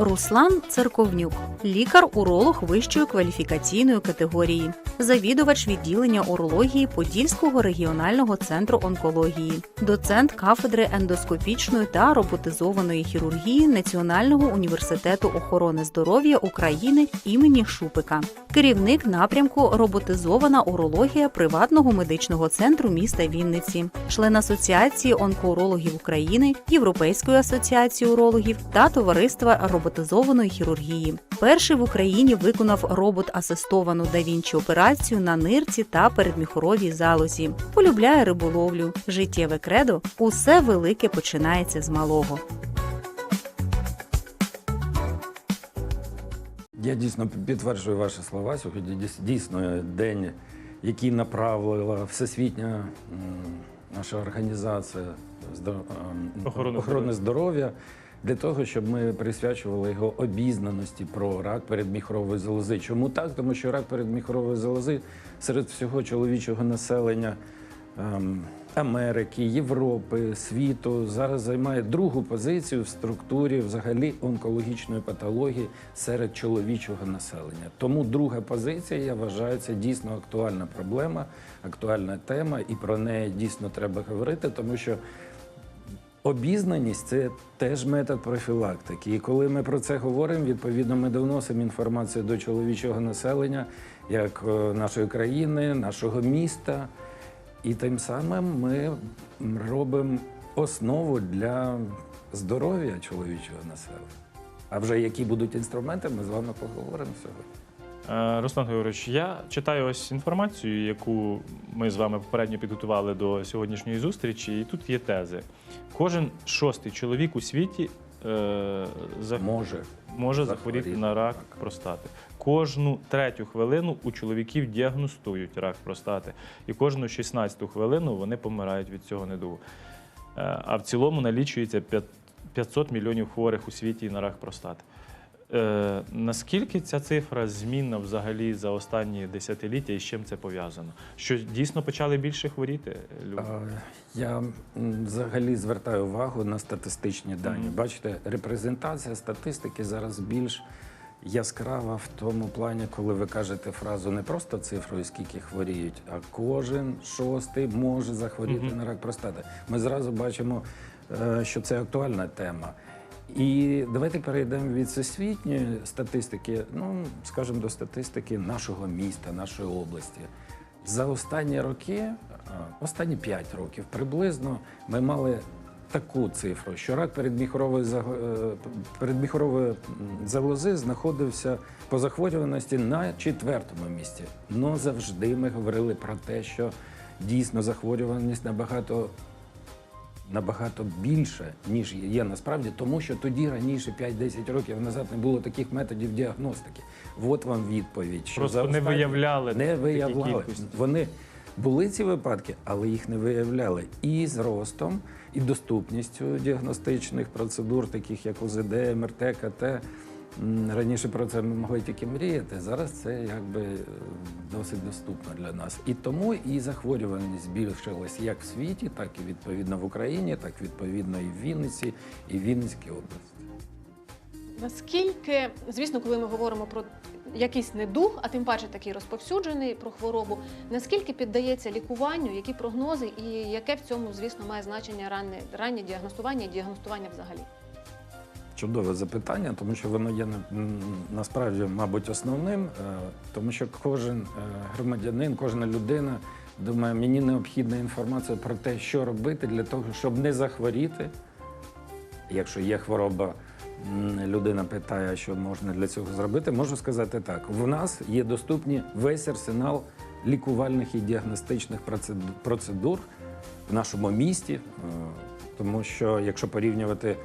Руслан Церковнюк, лікар-уролог вищої кваліфікаційної категорії, завідувач відділення урології Подільського регіонального центру онкології, доцент кафедри ендоскопічної та роботизованої хірургії Національного університету охорони здоров'я України імені Шупика, керівник напрямку роботизована урологія приватного медичного центру міста Вінниці, член Асоціації онкоурологів України, Європейської асоціації урологів та товариства роботизованої хірургії. Перший в Україні виконав робот-асистовану да Вінчі операцію на нирці та передміхоровій залозі. Полюбляє риболовлю. Життєве кредо усе велике починається з малого. Я дійсно підтверджую ваші слова. Сьогодні дійсно день, який направила всесвітня наша організація ем, Охорони охорони здоров'я для того, щоб ми присвячували його обізнаності про рак передміхорової залози. Чому так? Тому що рак передміхорової залози серед всього чоловічого населення. ем, Америки, Європи, світу зараз займає другу позицію в структурі взагалі онкологічної патології серед чоловічого населення. Тому друга позиція, я вважаю, це дійсно актуальна проблема, актуальна тема, і про неї дійсно треба говорити, тому що Обізнаність це теж метод профілактики. І коли ми про це говоримо, відповідно, ми доносимо інформацію до чоловічого населення, як е, нашої країни, нашого міста. І тим самим ми робимо основу для здоров'я чоловічого населення. А вже які будуть інструменти, ми з вами поговоримо сьогодні. Е, Руслан Григорович, я читаю ось інформацію, яку ми з вами попередньо підготували до сьогоднішньої зустрічі, і тут є тези. Кожен шостий чоловік у світі е, за- Може. може захворіти. захворіти на рак простати. Кожну третю хвилину у чоловіків діагностують рак простати, і кожну 16-ту хвилину вони помирають від цього недугу. Е, А в цілому налічується п'ят- 500 мільйонів хворих у світі на рак простати. Е, наскільки ця цифра змінна взагалі за останні десятиліття і з чим це пов'язано? Що дійсно почали більше хворіти люди? А, Я взагалі звертаю увагу на статистичні дані. Мгм. Бачите, репрезентація статистики зараз більш яскрава в тому плані, коли ви кажете фразу не просто цифрою, скільки хворіють, а кожен шостий може захворіти Мгм. на рак простати. Ми зразу бачимо, е, що це актуальна тема. І давайте перейдемо від всесвітньої статистики, ну скажімо, до статистики нашого міста, нашої області. За останні роки, е, останні 5 років приблизно, ми мали таку цифру, що рак передміхорової е, передміхорової залози знаходився по захворюваності на четвертому місці. Но завжди ми говорили про те, що дійсно захворюваність набагато набагато більше, ніж є насправді, тому що тоді раніше, 5-10 років назад, не було таких методів діагностики. От вам відповідь. Що Просто за не виявляли не виявляли. Вони були ці випадки, але їх не виявляли. І з ростом, і доступністю діагностичних процедур, таких як УЗД, МРТ, КТ. Раніше про це ми могли тільки мріяти. Зараз це якби е, досить доступно для нас. І тому і захворюваність збільшилась як в світі, так і відповідно в Україні, так відповідно і в Вінниці, і в Вінницькій області. Наскільки, звісно, коли ми говоримо про якийсь недуг, а тим паче такий розповсюджений про хворобу, наскільки піддається лікуванню, які прогнози і яке в цьому, звісно, має значення ранне, раннє діагностування і діагностування взагалі? Чудове запитання, тому що воно є насправді, мабуть, основним, е, тому що кожен е, громадянин, кожна людина думає, мені необхідна інформація про те, що робити для того, щоб не захворіти. Якщо є хвороба, людина питає, що можна для цього зробити. Можу сказати так: в нас є доступні весь арсенал лікувальних і діагностичних процедур в нашому місті, е, тому що якщо порівнювати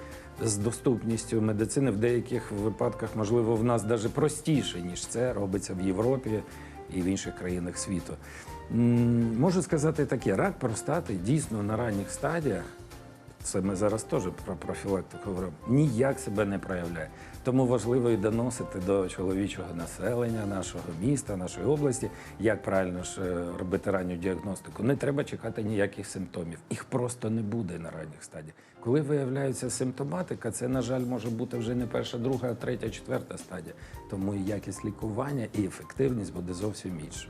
з доступністю медицини, в деяких випадках, можливо, в нас навіть простіше, ніж це робиться в Європі і в інших країнах світу. Можу сказати таке: рак простати дійсно на ранніх стадіях це ми зараз теж про профілактику говоримо, ніяк себе не проявляє. Тому важливо і доносити до чоловічого населення нашого міста, нашої області, як правильно ж е, робити ранню діагностику. Не треба чекати ніяких симптомів. Їх просто не буде на ранніх стадіях. Коли виявляється симптоматика, це, на жаль, може бути вже не перша, друга, третя, четверта стадія. Тому і якість лікування, і ефективність буде зовсім інша.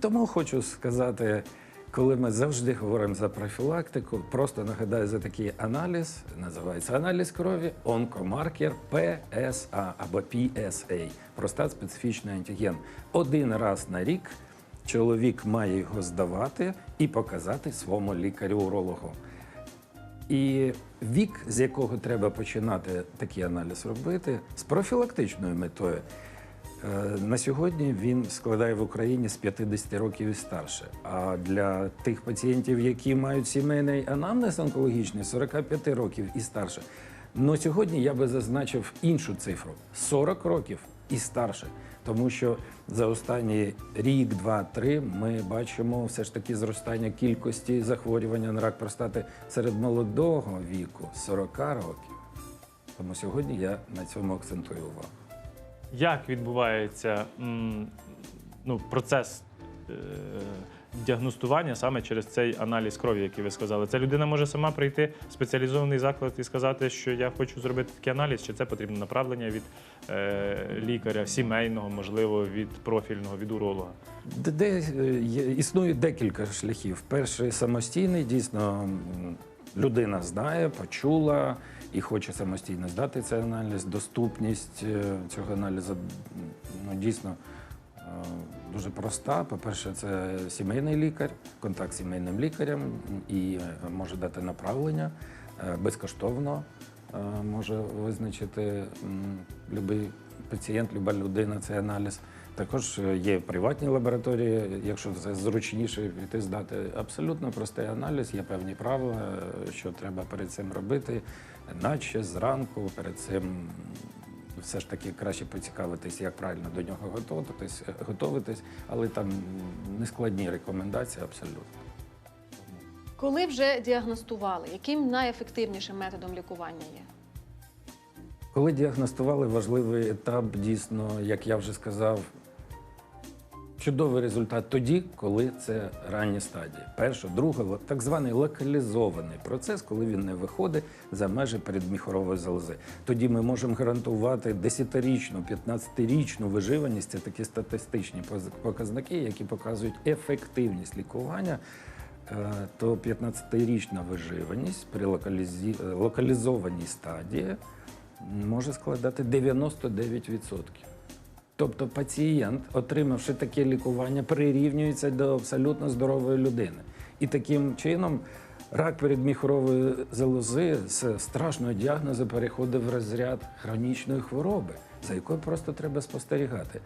Тому хочу сказати, коли ми завжди говоримо за профілактику, просто нагадаю за такий аналіз, називається аналіз крові, онкомаркер PSA або PSA, простат специфічний антиген. Один раз на рік чоловік має його здавати і показати своєму лікарю-урологу. І вік, з якого треба починати такий аналіз робити, з профілактичною метою. Е, На сьогодні він складає в Україні з 50 років і старше. А для тих пацієнтів, які мають сімейний анамнез онкологічний, 45 років і старше. Ну сьогодні я би зазначив іншу цифру 40 років і старше. Тому що за останній рік, два, три ми бачимо все ж таки зростання кількості захворювання на рак простати серед молодого віку 40 років. Тому сьогодні я на цьому акцентую увагу. Як відбувається м, ну, процес е, діагностування саме через цей аналіз крові, який ви сказали? Це людина може сама прийти в спеціалізований заклад і сказати, що я хочу зробити такий аналіз, чи це потрібно направлення від е, лікаря, сімейного, можливо, від профільного, від уролога? Де, де е, є- існує декілька шляхів. Перший самостійний, дійсно, людина знає, почула і хоче самостійно здати цей аналіз. Доступність е, цього аналізу ну, дійсно е, дуже проста. По-перше, це сімейний лікар, контакт з сімейним лікарем і е, може дати направлення безкоштовно. Може визначити будь-який пацієнт, люба людина цей аналіз. Також е, є приватні лабораторії, якщо це зручніше піти здати. Абсолютно простий аналіз, є певні правила, е, що треба перед цим робити, наче зранку, перед цим все ж таки краще поцікавитись, як правильно до нього готуватись, е, готуватись, але там нескладні рекомендації абсолютно. Коли вже діагностували, яким найефективнішим методом лікування є? Коли діагностували важливий етап, дійсно, як я вже сказав, чудовий результат тоді, коли це ранні стадії. Перша, друга, так званий локалізований процес, коли він не виходить за межі передміхорової залози. Тоді ми можемо гарантувати 10-річну, 15-річну виживаність. Це такі статистичні показники, які показують ефективність лікування. Е, То 15-річна виживаність при локалізі- локалізованій стадії може складати 99%. Тобто пацієнт, отримавши таке лікування, прирівнюється до абсолютно здорової людини. І таким чином рак передміхорової залози з страшного діагнозу переходить в розряд хронічної хвороби, за якою просто треба спостерігати.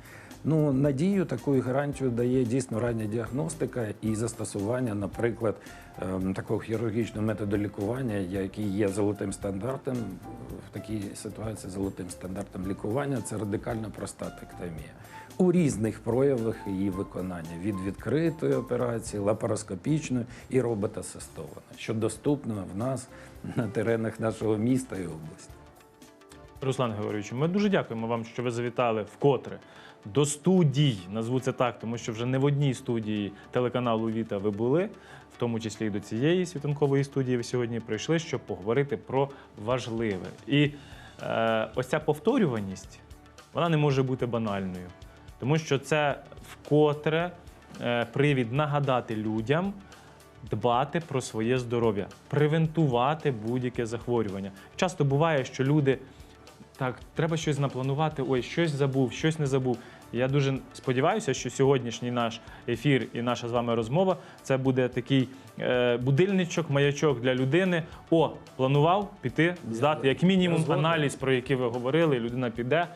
Ну, надію таку і гарантію дає дійсно рання діагностика і застосування, наприклад, ем, такого хірургічного методу лікування, який є золотим стандартом в такій ситуації. Золотим стандартом лікування це радикальна простатектомія у різних проявах її виконання від відкритої операції, лапароскопічної і роботасистованої, що доступно в нас на теренах нашого міста і області. Руслан Георгійович, ми дуже дякуємо вам, що ви завітали вкотре до студій. Назву це так, тому що вже не в одній студії телеканалу Віта ви були, в тому числі і до цієї світанкової студії ви сьогодні прийшли, щоб поговорити про важливе. І е, ось ця повторюваність вона не може бути банальною, тому що це вкотре е, привід нагадати людям. Дбати про своє здоров'я, превентувати будь-яке захворювання. Часто буває, що люди так, треба щось напланувати. Ой, щось забув, щось не забув. Я дуже сподіваюся, що сьогоднішній наш ефір і наша з вами розмова це буде такий е, будильничок, маячок для людини. О, планував піти, здати як мінімум аналіз, про який ви говорили. Людина піде,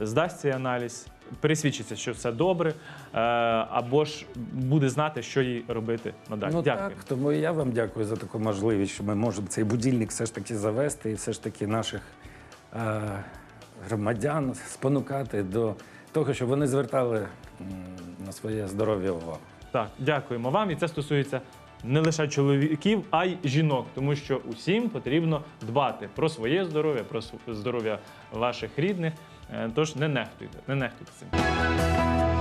здасть цей аналіз, пересвідчиться, що все добре, е, або ж буде знати, що їй робити надалі. Ну Дякую. так, тому я вам дякую за таку можливість, що ми можемо цей будильник все ж таки завести і все ж таки наших громадян спонукати до того, щоб вони звертали на своє здоров'я увагу. Так, дякуємо вам. І це стосується не лише чоловіків, а й жінок, тому що усім потрібно дбати про своє здоров'я, про здоров'я ваших рідних. Е, Тож не нехтуйте, не нехтуйте цим.